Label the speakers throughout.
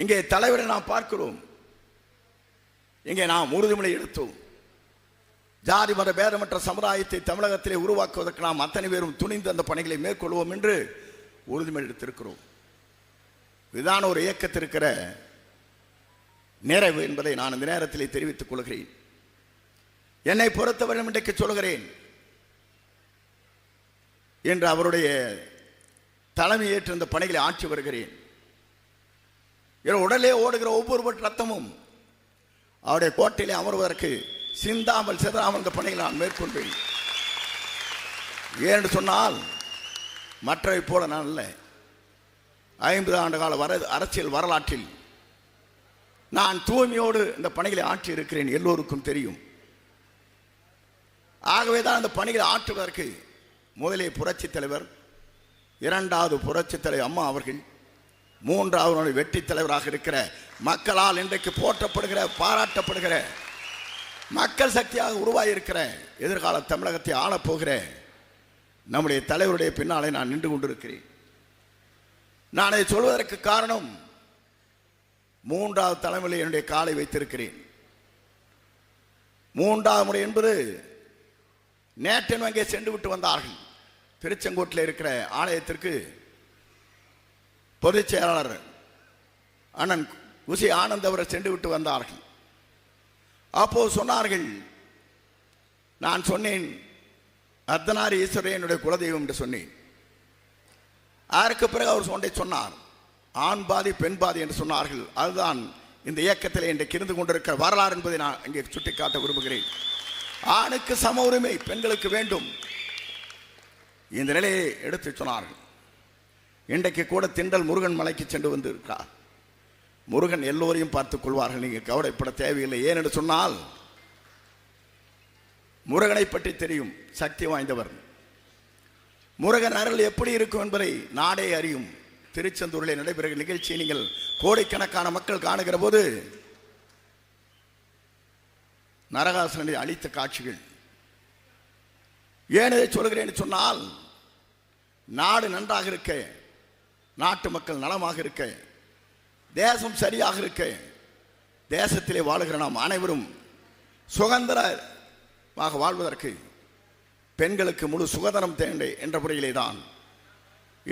Speaker 1: இங்கே தலைவரை நாம் பார்க்கிறோம். இங்கே நாம் உறுதிமொழி எடுத்தோம். ஜாதி மத பேதமற்ற சமுதாயத்தை தமிழகத்திலே உருவாக்குவதற்கு நாம் அத்தனை பேரும் துணிந்து அந்த பணிகளை மேற்கொள்வோம் என்று உறுதிமொழி எடுத்திருக்கிறோம். இதுதான் ஒரு இயக்கத்திற்கிற நிறைவு என்பதை நான் இந்த நேரத்திலே தெரிவித்துக் கொள்கிறேன். என்னை பொறுத்தவரை இன்றைக்கு சொல்கிறேன் என்று அவருடைய தலைமை அந்த பணிகளை ஆட்சி வருகிறேன். என் உடலே ஓடுகிற ஒவ்வொரு ரத்தமும் அவருடைய கோட்டையிலே அமர்வதற்கு சிந்தாமல் சிதறாமல் இந்த பணிகளை நான் மேற்கொண்டேன் ஏன்னு சொன்னால் மற்றவை போல நான் இல்லை ஐம்பது ஆண்டு கால வர அரசியல் வரலாற்றில் நான் தூய்மையோடு இந்த பணிகளை ஆற்றி இருக்கிறேன் எல்லோருக்கும் தெரியும். ஆகவே தான் அந்த பணிகளை ஆற்றுவதற்கு முதலே புரட்சித் தலைவர் இரண்டாவது புரட்சித் தலைவர் அம்மா அவர்கள் மூன்றாவது வெற்றி தலைவராக இருக்கிற மக்களால் இன்றைக்கு போற்றப்படுகிற பாராட்டப்படுகிற மக்கள் சக்தியாக உருவாகியிருக்கிற எதிர்கால தமிழகத்தை ஆளப்போகிற நம்முடைய தலைவருடைய பின்னாலே நான் நின்று கொண்டிருக்கிறேன். நான் இதை சொல்வதற்கு காரணம் மூன்றாவது தலைமையில் என்னுடைய காலை வைத்திருக்கிறேன். மூன்றாவது முறை என்பது நேற்றன் அங்கே சென்று விட்டு வந்தார்கள். திருச்செங்கோட்டில் இருக்கிற ஆலயத்திற்கு பொதுச் செயலாளர் அண்ணன் உசி ஆனந்த் அவரை சென்று விட்டு வந்தார்கள். அப்போ சொன்னார்கள் நான் சொன்னேன் அர்த்தனாரி ஈஸ்வரன் என்னுடைய குலதெய்வம் என்று சொன்னேன். அதற்கு பிறகு அவர் ஒன்றை சொன்னார் ஆண் பாதி பெண் பாதி என்று சொன்னார்கள். அதுதான் இந்த இயக்கத்தில் இன்றைக்கு இருந்து கொண்டிருக்கிற வரலாறு என்பதை நான் இங்கே சுட்டிக்காட்ட விரும்புகிறேன். ஆணுக்கு சம உரிமை பெண்களுக்கு வேண்டும். இந்த நிலையை எடுத்து சொன்னார்கள். இன்றைக்கு கூட திண்டல் முருகன் மலைக்கு சென்று வந்திருக்கா? முருகன் எல்லோரையும் பார்த்துக் கொள்வார்கள். நீங்கள் கவலைப்பட தேவையில்லை. ஏன் என்று சொன்னால் முருகனை பற்றி தெரியும். சக்தி வாய்ந்தவர். முருகன் அருள் எப்படி இருக்கும் என்பதை நாடே அறியும். திருச்செந்தூரில் நடைபெறுகிற நிகழ்ச்சியை நீங்கள் கோடிக்கணக்கான மக்கள் காணுகிற போது நரகாசனை அளித்த காட்சிகள். ஏன் இதை சொல்கிறேன் சொன்னால் நாடு நன்றாக இருக்க நாட்டு மக்கள் நலமாக இருக்க தேசம் சரியாக இருக்க தேசத்திலே வாழுகிற நாம் அனைவரும் சுதந்திரமாக வாழ்வதற்கு பெண்களுக்கு முழு சுகாதாரம் தேவை என்ற முறையிலே தான்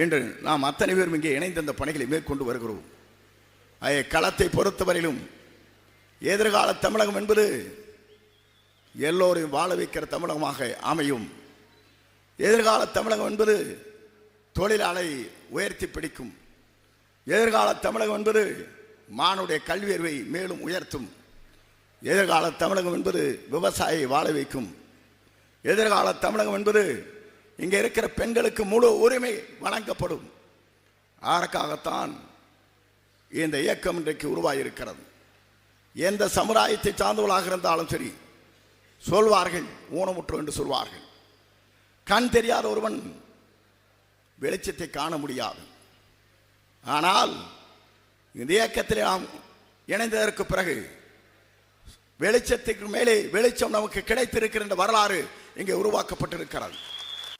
Speaker 1: இன்று நாம் அத்தனை பேரும் இங்கே இணைந்து அந்த பணிகளை மேற்கொண்டு வருகிறோம். அய களத்தை பொறுத்தவரையிலும் எதிர்கால தமிழகம் என்பது எல்லோரையும் வாழ வைக்கிற தமிழகமாக அமையும். எதிர்கால தமிழகம் என்பது தொழிலாளை உயர்த்தி பிடிக்கும். எதிர்கால தமிழகம் என்பது மானுடைய கல்வியறிவை மேலும் உயர்த்தும். எதிர்கால தமிழகம் என்பது விவசாயியை வாழ வைக்கும். எதிர்கால தமிழகம் என்பது இங்கே இருக்கிற பெண்களுக்கு முழு உரிமை வழங்கப்படும். அதற்காகத்தான் இந்த இயக்கம் இன்றைக்கு உருவாகியிருக்கிறது எந்த சமுதாயத்தை சார்ந்தவளாக இருந்தாலும் சரி சொல்வார்கள் ஊனமுற்று என்று சொல்வார்கள். கண் தெரியாத ஒருவன் வெளிச்சத்தை காண முடியாது. ஆனால் இந்த இயக்கத்தில் நாம் இணைந்ததற்கு பிறகு வெளிச்சத்துக்கு மேலே வெளிச்சம் நமக்கு கிடைத்திருக்கிற வரலாறு இங்கே உருவாக்கப்பட்டிருக்கிறது.